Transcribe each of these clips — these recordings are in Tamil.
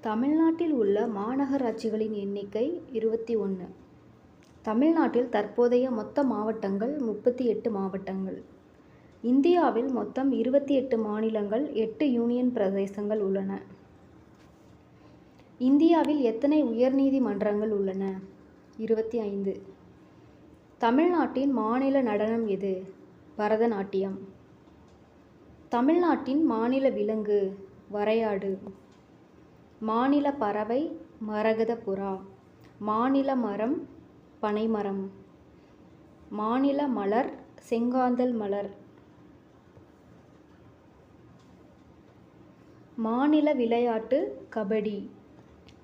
தமிழ்நாட்டில் உள்ள மாநகராட்சிகளின் எண்ணிக்கை இருபத்தி ஒன்று தமிழ்நாட்டில் தற்போதைய மொத்த மாவட்டங்கள் முப்பத்தி எட்டு மாவட்டங்கள். இந்தியாவில் மொத்தம் இருபத்தி எட்டு மாநிலங்கள் எட்டு யூனியன் பிரதேசங்கள் உள்ளன. இந்தியாவில் எத்தனை உயர்நீதிமன்றங்கள் உள்ளன? இருபத்தி ஐந்து. தமிழ்நாட்டின் மாநில நடனம் எது? பரதநாட்டியம். தமிழ்நாட்டின் மாநில விலங்கு வரையாடு. மாநில பறவை மரகத புறா மாநில மரம் பனைமரம். மாநில மலர் செங்காந்தல் மலர். மாநில விளையாட்டு கபடி.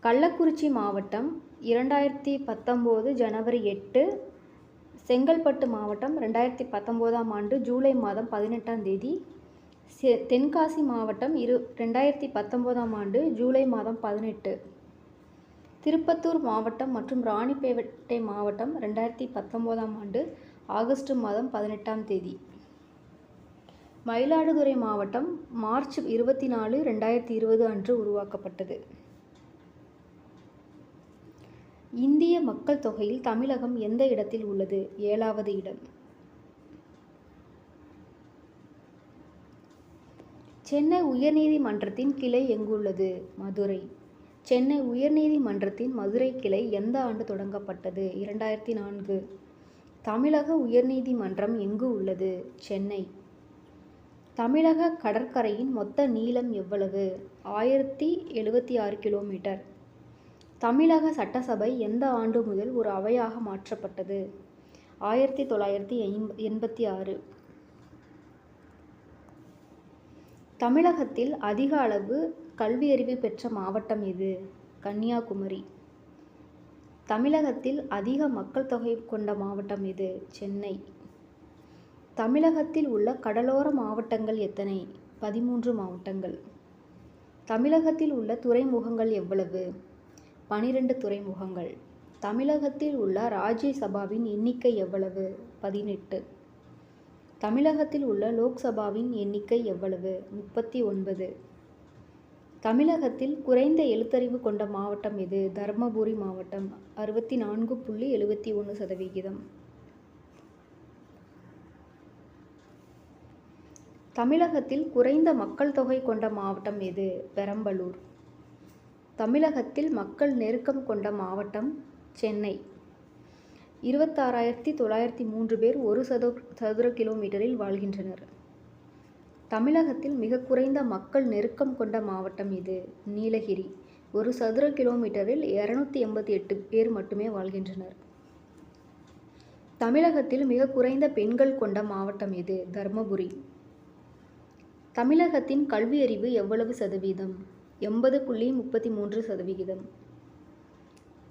கள்ளக்குறிச்சி மாவட்டம் இரண்டாயிரத்தி பத்தொம்போது ஜனவரி எட்டு செங்கல்பட்டு மாவட்டம் ரெண்டாயிரத்தி பத்தொம்போதாம் ஆண்டு ஜூலை மாதம் பதினெட்டாம் தேதி தென்காசி மாவட்டம் இரு ரெண்டாயிரத்தி பத்தொம்போதாம் ஆண்டு ஜூலை மாதம் பதினெட்டு. திருப்பத்தூர் மாவட்டம் மற்றும் ராணிப்பேட்டை மாவட்டம் ரெண்டாயிரத்தி பத்தொம்போதாம் ஆண்டு ஆகஸ்ட் மாதம் பதினெட்டாம் தேதி. மயிலாடுதுறை மாவட்டம் மார்ச் இருபத்தி நாலு ரெண்டாயிரத்தி இருபது அன்று உருவாக்கப்பட்டது. இந்திய மக்கள் தொகையில் தமிழகம் எந்த இடத்தில் உள்ளது? ஏழாவது இடம். சென்னை உயர்நீதிமன்றத்தின் கிளை எங்குள்ளது? மதுரை. சென்னை உயர்நீதிமன்றத்தின் மதுரை கிளை எந்த ஆண்டு தொடங்கப்பட்டது? இரண்டாயிரத்தி நான்கு. தமிழக உயர்நீதிமன்றம் எங்கு உள்ளது? சென்னை. தமிழக கடற்கரையின் மொத்த நீளம் எவ்வளவு? ஆயிரத்தி எழுபத்தி ஆறு கிலோமீட்டர். தமிழக சட்டசபை எந்த ஆண்டு முதல் ஒரு அவையாக மாற்றப்பட்டது? ஆயிரத்தி தொள்ளாயிரத்தி எண்பத்தி ஆறு. தமிழகத்தில் அதிக அளவு கல்வியறிவு பெற்ற மாவட்டம் எது? கன்னியாகுமரி. தமிழகத்தில் அதிக மக்கள் தொகை கொண்ட மாவட்டம் எது? சென்னை. தமிழகத்தில் உள்ள கடலோர மாவட்டங்கள் எத்தனை? பதிமூன்று மாவட்டங்கள். தமிழகத்தில் உள்ள துறைமுகங்கள் எவ்வளவு? பனிரெண்டு துறைமுகங்கள். தமிழகத்தில் உள்ள ராஜ்யசபாவின் எண்ணிக்கை எவ்வளவு? பதினெட்டு. தமிழகத்தில் உள்ள லோக்சபாவின் எண்ணிக்கை எவ்வளவு? முப்பத்தி ஒன்பது. தமிழகத்தில் குறைந்த எழுத்தறிவு கொண்ட மாவட்டம் எது? தருமபுரி மாவட்டம். அறுபத்தி நான்கு புள்ளி எழுபத்தி ஒன்று சதவிகிதம். தமிழகத்தில் குறைந்த மக்கள் தொகை கொண்ட மாவட்டம் எது? பெரம்பலூர். தமிழகத்தில் மக்கள் நெருக்கம் கொண்ட மாவட்டம் சென்னை. இருபத்தாறாயிரத்தி தொள்ளாயிரத்தி மூன்று பேர் ஒரு சது சதுர கிலோமீட்டரில் வாழ்கின்றனர். தமிழகத்தில் மிக குறைந்த மக்கள் நெருக்கம் கொண்ட மாவட்டம் இது நீலகிரி. ஒரு சதுர கிலோமீட்டரில் இரநூத்தி எண்பத்தி எட்டு பேர் மட்டுமே வாழ்கின்றனர். தமிழகத்தில் மிக குறைந்த பெண்கள் கொண்ட மாவட்டம் இது தர்மபுரி. தமிழகத்தின் கல்வியறிவு எவ்வளவு சதவீதம்? எண்பது புள்ளி முப்பத்தி மூன்று சதவிகிதம்.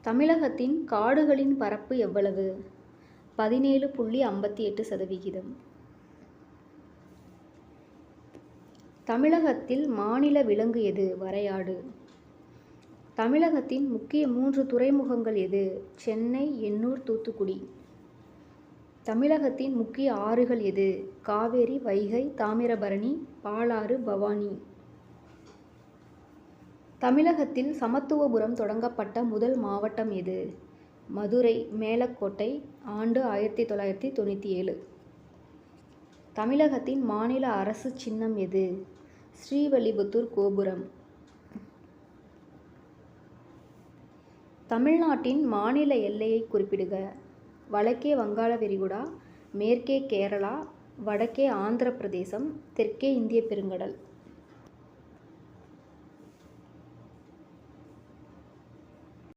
தமிழகத்தின் காடுகளின் பரப்பு எவ்வளவு? பதினேழு புள்ளி ஐம்பத்தி எட்டு சதவிகிதம். தமிழகத்தில் மாநில விலங்கு எது? வரையாடு. தமிழகத்தின் முக்கிய மூன்று துறைமுகங்கள் எது? சென்னை எண்ணூர் தூத்துக்குடி. தமிழகத்தின் முக்கிய ஆறுகள் எது? காவேரி வைகை தாமிரபரணி பாலாறு பவானி. தமிழகத்தில் சமத்துவபுரம் தொடங்கப்பட்ட முதல் மாவட்டம் எது? மதுரை மேலக்கோட்டை ஆண்டு ஆயிரத்தி தொள்ளாயிரத்தி தொண்ணூற்றி ஏழு. தமிழகத்தின் மாநில அரசு சின்னம் எது? ஸ்ரீவல்லிபுத்தூர் கோபுரம். தமிழ்நாட்டின் மாநில எல்லையை குறிப்பிடுக. வடக்கே வங்காள விரிகுடா மேற்கே கேரளா வடக்கே ஆந்திர பிரதேசம் தெற்கே இந்திய பெருங்கடல்.